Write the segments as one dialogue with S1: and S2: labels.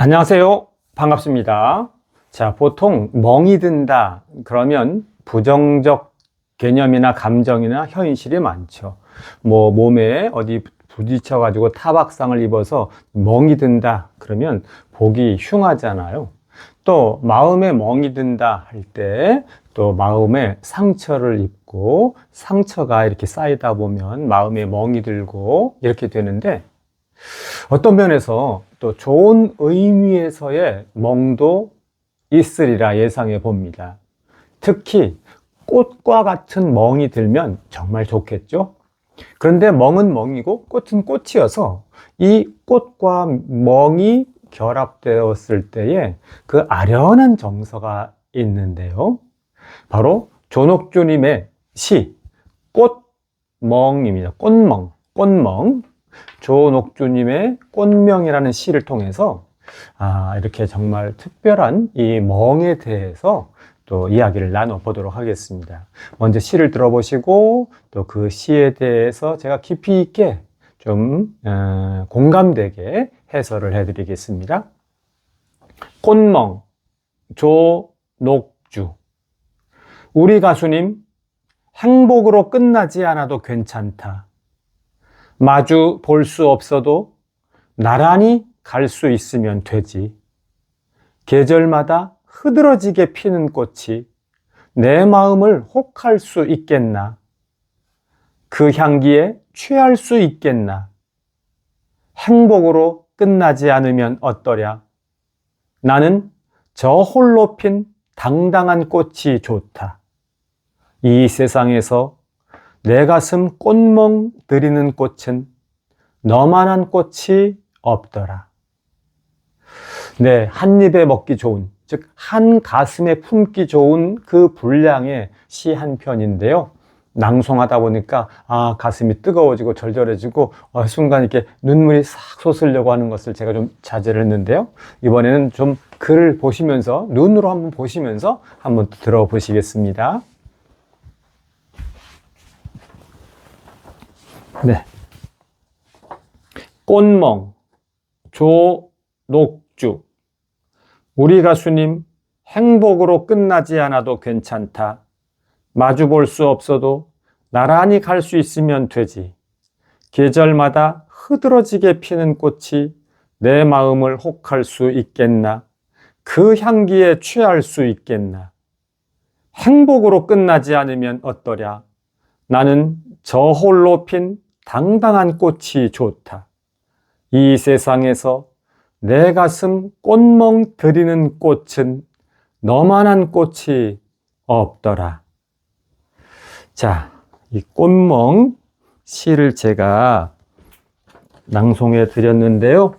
S1: 안녕하세요. 반갑습니다. 자, 보통 멍이 든다. 그러면 부정적 개념이나 감정이나 현실이 많죠. 뭐, 몸에 어디 부딪혀 가지고 타박상을 입어서 멍이 든다. 그러면 보기 흉하잖아요. 또, 마음에 멍이 든다 할 때, 또 마음에 상처를 입고, 상처가 이렇게 쌓이다 보면 마음에 멍이 들고, 이렇게 되는데, 어떤 면에서 또 좋은 의미에서의 멍도 있으리라 예상해 봅니다. 특히 꽃과 같은 멍이 들면 정말 좋겠죠? 그런데 멍은 멍이고 꽃은 꽃이어서 이 꽃과 멍이 결합되었을 때에 그 아련한 정서가 있는데요. 바로 존옥주님의 시, 꽃멍입니다. 꽃멍, 꽃멍. 조녹주님의 꽃명이라는 시를 통해서 아, 이렇게 정말 특별한 이 멍에 대해서 또 이야기를 나눠보도록 하겠습니다. 먼저 시를 들어보시고 또 그 시에 대해서 제가 깊이 있게 좀 어, 공감되게 해설을 해드리겠습니다. 꽃멍 조녹주 우리 가수님 행복으로 끝나지 않아도 괜찮다. 마주 볼 수 없어도 나란히 갈 수 있으면 되지. 계절마다 흐드러지게 피는 꽃이 내 마음을 혹할 수 있겠나? 그 향기에 취할 수 있겠나? 행복으로 끝나지 않으면 어떠랴? 나는 저 홀로 핀 당당한 꽃이 좋다. 이 세상에서 내 가슴 꽃멍 들이는 꽃은 너만한 꽃이 없더라. 네, 한 입에 먹기 좋은, 즉, 한 가슴에 품기 좋은 그 분량의 시 한 편인데요. 낭송하다 보니까, 아, 가슴이 뜨거워지고 절절해지고, 어, 순간 이렇게 눈물이 싹 솟으려고 하는 것을 제가 좀 자제를 했는데요. 이번에는 좀 글을 보시면서, 눈으로 한번 보시면서 한번 들어보시겠습니다. 네. 꽃멍, 조녹주. 우리 가수님, 행복으로 끝나지 않아도 괜찮다. 마주 볼 수 없어도 나란히 갈 수 있으면 되지. 계절마다 흐드러지게 피는 꽃이 내 마음을 혹할 수 있겠나? 그 향기에 취할 수 있겠나? 행복으로 끝나지 않으면 어떠랴? 나는 저 홀로 핀 당당한 꽃이 좋다. 이 세상에서 내 가슴 꽃멍 들이는 꽃은 너만한 꽃이 없더라. 자, 이 꽃멍 시를 제가 낭송해 드렸는데요.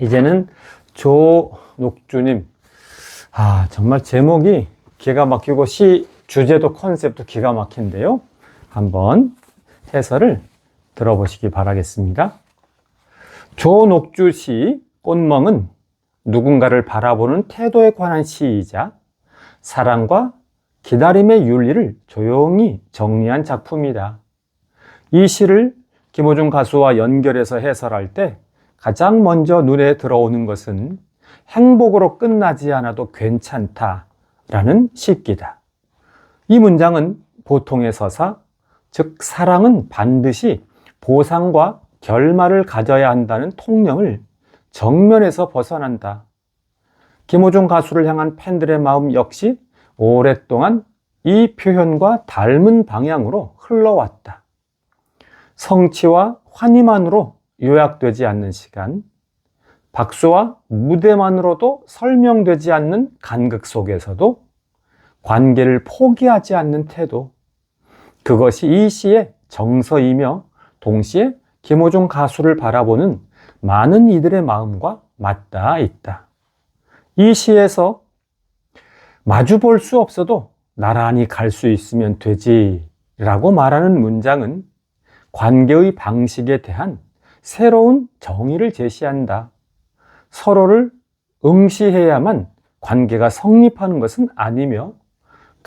S1: 이제는 조녹주님, 아, 정말 제목이 기가 막히고 시 주제도 컨셉도 기가 막힌데요. 한번 해설을 들어보시기 바라겠습니다. 조녹주 시 꽃멍은 누군가를 바라보는 태도에 관한 시이자 사랑과 기다림의 윤리를 조용히 정리한 작품이다. 이 시를 김호중 가수와 연결해서 해설할 때 가장 먼저 눈에 들어오는 것은 행복으로 끝나지 않아도 괜찮다 라는 시기다. 이 문장은 보통의 서사, 즉 사랑은 반드시 보상과 결말을 가져야 한다는 통념을 정면에서 벗어난다. 김호중 가수를 향한 팬들의 마음 역시 오랫동안 이 표현과 닮은 방향으로 흘러왔다. 성취와 환희만으로 요약되지 않는 시간, 박수와 무대만으로도 설명되지 않는 간극 속에서도 관계를 포기하지 않는 태도, 그것이 이 시의 정서이며 동시에 김호중 가수를 바라보는 많은 이들의 마음과 맞닿아 있다. 이 시에서 마주 볼 수 없어도 나란히 갈 수 있으면 되지 라고 말하는 문장은 관계의 방식에 대한 새로운 정의를 제시한다. 서로를 응시해야만 관계가 성립하는 것은 아니며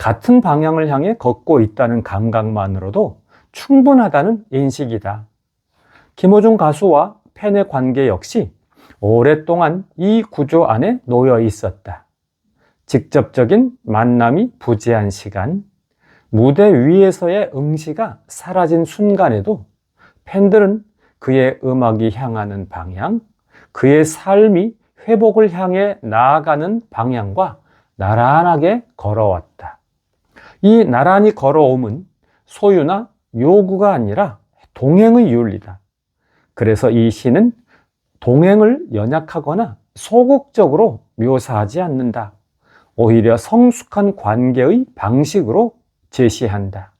S1: 같은 방향을 향해 걷고 있다는 감각만으로도 충분하다는 인식이다. 김호중 가수와 팬의 관계 역시 오랫동안 이 구조 안에 놓여 있었다. 직접적인 만남이 부재한 시간, 무대 위에서의 응시가 사라진 순간에도 팬들은 그의 음악이 향하는 방향, 그의 삶이 회복을 향해 나아가는 방향과 나란하게 걸어왔다. 이 나란히 걸어옴은 소유나 요구가 아니라 동행의 윤리다. 그래서 이 시는 동행을 연약하거나 소극적으로 묘사하지 않는다. 오히려 성숙한 관계의 방식으로 제시한다.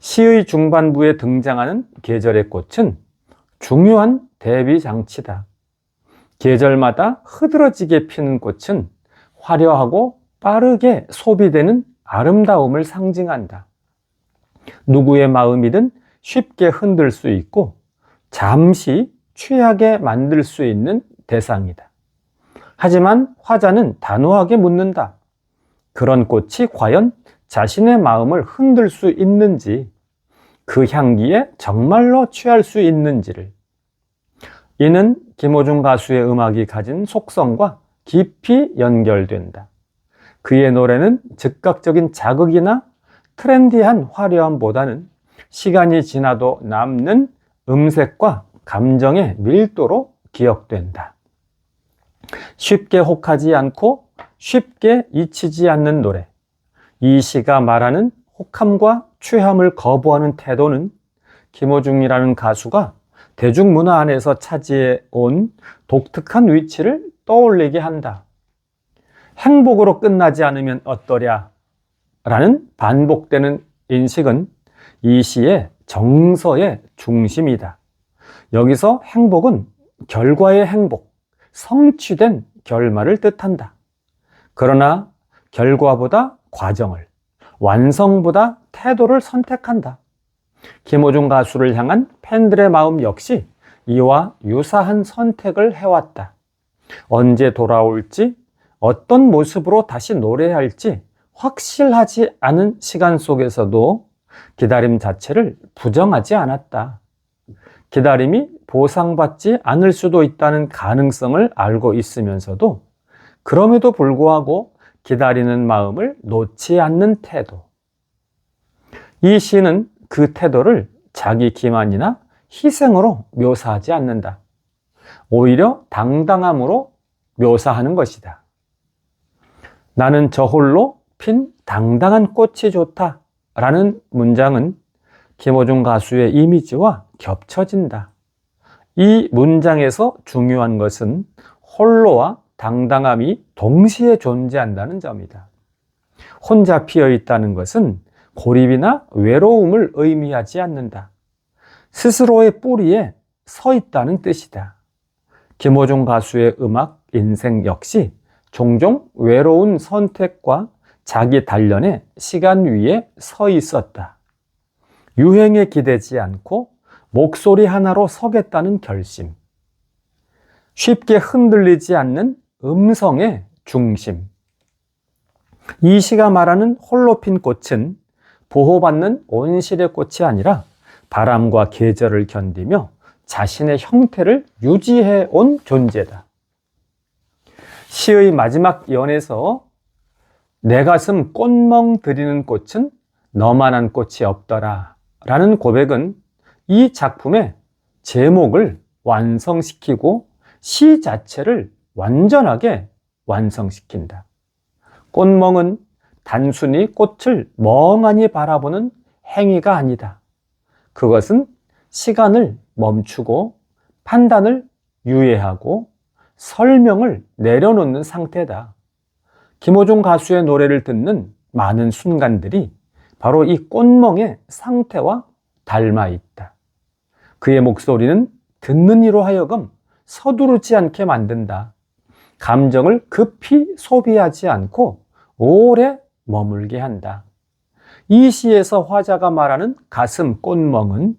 S1: 시의 중반부에 등장하는 계절의 꽃은 중요한 대비 장치다. 계절마다 흐드러지게 피는 꽃은 화려하고 빠르게 소비되는 아름다움을 상징한다. 누구의 마음이든 쉽게 흔들 수 있고 잠시 취하게 만들 수 있는 대상이다. 하지만 화자는 단호하게 묻는다. 그런 꽃이 과연 자신의 마음을 흔들 수 있는지, 그 향기에 정말로 취할 수 있는지를. 이는 김호중 가수의 음악이 가진 속성과 깊이 연결된다. 그의 노래는 즉각적인 자극이나 트렌디한 화려함보다는 시간이 지나도 남는 음색과 감정의 밀도로 기억된다. 쉽게 혹하지 않고 쉽게 잊히지 않는 노래. 이 시가 말하는 혹함과 취함을 거부하는 태도는 김호중이라는 가수가 대중문화 안에서 차지해 온 독특한 위치를 떠올리게 한다. 행복으로 끝나지 않으면 어떠랴? 라는 반복되는 인식은 이 시의 정서의 중심이다. 여기서 행복은 결과의 행복, 성취된 결말을 뜻한다. 그러나 결과보다 과정을, 완성보다 태도를 선택한다. 김호중 가수를 향한 팬들의 마음 역시 이와 유사한 선택을 해왔다. 언제 돌아올지, 어떤 모습으로 다시 노래할지 확실하지 않은 시간 속에서도 기다림 자체를 부정하지 않았다. 기다림이 보상받지 않을 수도 있다는 가능성을 알고 있으면서도 그럼에도 불구하고 기다리는 마음을 놓지 않는 태도. 이 시는 그 태도를 자기 기만이나 희생으로 묘사하지 않는다. 오히려 당당함으로 묘사하는 것이다. 나는 저 홀로 핀 당당한 꽃이 좋다. 라는 문장은 김호중 가수의 이미지와 겹쳐진다. 이 문장에서 중요한 것은 홀로와 당당함이 동시에 존재한다는 점이다. 혼자 피어 있다는 것은 고립이나 외로움을 의미하지 않는다. 스스로의 뿌리에 서 있다는 뜻이다. 김호중 가수의 음악 인생 역시 종종 외로운 선택과 자기 단련의 시간 위에 서 있었다. 유행에 기대지 않고 목소리 하나로 서겠다는 결심. 쉽게 흔들리지 않는 음성의 중심. 이 시가 말하는 홀로 핀 꽃은 보호받는 온실의 꽃이 아니라 바람과 계절을 견디며 자신의 형태를 유지해 온 존재다. 시의 마지막 연에서 내 가슴 꽃멍 들이는 꽃은 너만한 꽃이 없더라 라는 고백은 이 작품의 제목을 완성시키고 시 자체를 완전하게 완성시킨다. 꽃멍은 단순히 꽃을 멍하니 바라보는 행위가 아니다. 그것은 시간을 멈추고 판단을 유예하고 설명을 내려놓는 상태다. 김호중 가수의 노래를 듣는 많은 순간들이 바로 이 꽃멍의 상태와 닮아 있다. 그의 목소리는 듣는 이로 하여금 서두르지 않게 만든다. 감정을 급히 소비하지 않고 오래 머물게 한다. 이 시에서 화자가 말하는 가슴 꽃멍은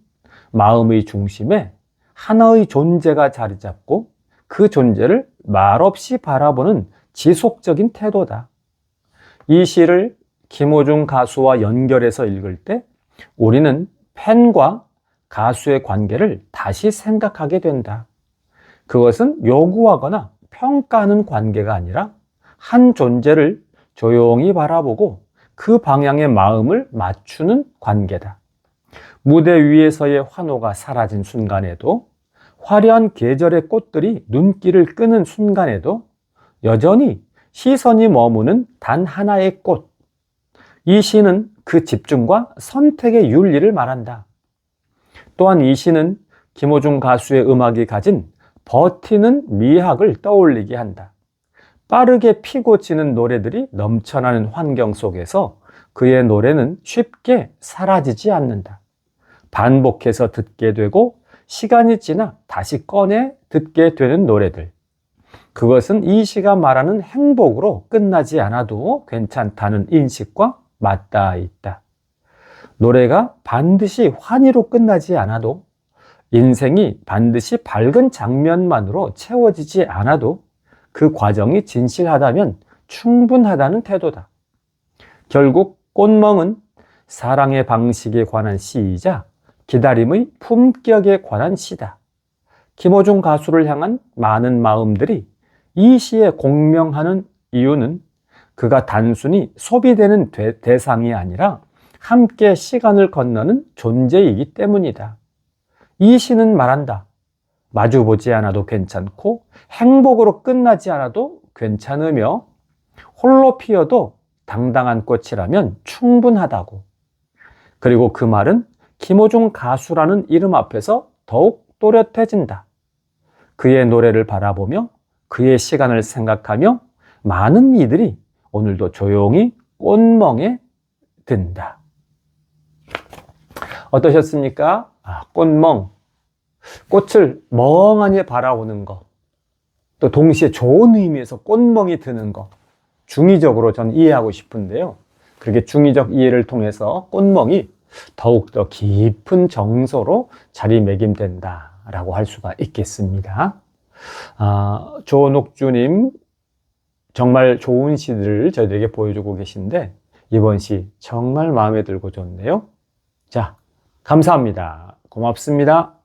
S1: 마음의 중심에 하나의 존재가 자리 잡고 그 존재를 말없이 바라보는 지속적인 태도다. 이 시를 김호중 가수와 연결해서 읽을 때 우리는 팬과 가수의 관계를 다시 생각하게 된다. 그것은 요구하거나 평가하는 관계가 아니라 한 존재를 조용히 바라보고 그 방향에 마음을 맞추는 관계다. 무대 위에서의 환호가 사라진 순간에도 화려한 계절의 꽃들이 눈길을 끄는 순간에도 여전히 시선이 머무는 단 하나의 꽃. 이 시는 그 집중과 선택의 윤리를 말한다. 또한 이 시는 김호중 가수의 음악이 가진 버티는 미학을 떠올리게 한다. 빠르게 피고 지는 노래들이 넘쳐나는 환경 속에서 그의 노래는 쉽게 사라지지 않는다. 반복해서 듣게 되고 시간이 지나 다시 꺼내 듣게 되는 노래들. 그것은 이 시가 말하는 행복으로 끝나지 않아도 괜찮다는 인식과 맞닿아 있다. 노래가 반드시 환희로 끝나지 않아도 인생이 반드시 밝은 장면만으로 채워지지 않아도 그 과정이 진실하다면 충분하다는 태도다. 결국 꽃멍은 사랑의 방식에 관한 시이자 기다림의 품격에 관한 시다. 김호중 가수를 향한 많은 마음들이 이 시에 공명하는 이유는 그가 단순히 소비되는 대- 대상이 아니라 함께 시간을 건너는 존재이기 때문이다. 이 시는 말한다. 마주보지 않아도 괜찮고 행복으로 끝나지 않아도 괜찮으며 홀로 피어도 당당한 꽃이라면 충분하다고. 그리고 그 말은 김호중 가수라는 이름 앞에서 더욱 또렷해진다. 그의 노래를 바라보며 그의 시간을 생각하며 많은 이들이 오늘도 조용히 꽃멍에 든다. 어떠셨습니까? 아, 꽃멍. 꽃을 멍하니 바라보는 거. 또 동시에 좋은 의미에서 꽃멍이 드는 거. 중의적으로 저는 이해하고 싶은데요. 그렇게 중의적 이해를 통해서 꽃멍이 더욱더 깊은 정서로 자리매김된다라고 할 수가 있겠습니다. 아, 조녹주님 정말 좋은 시들을 저희들에게 보여주고 계신데 이번 시 정말 마음에 들고 좋네요. 자, 감사합니다. 고맙습니다.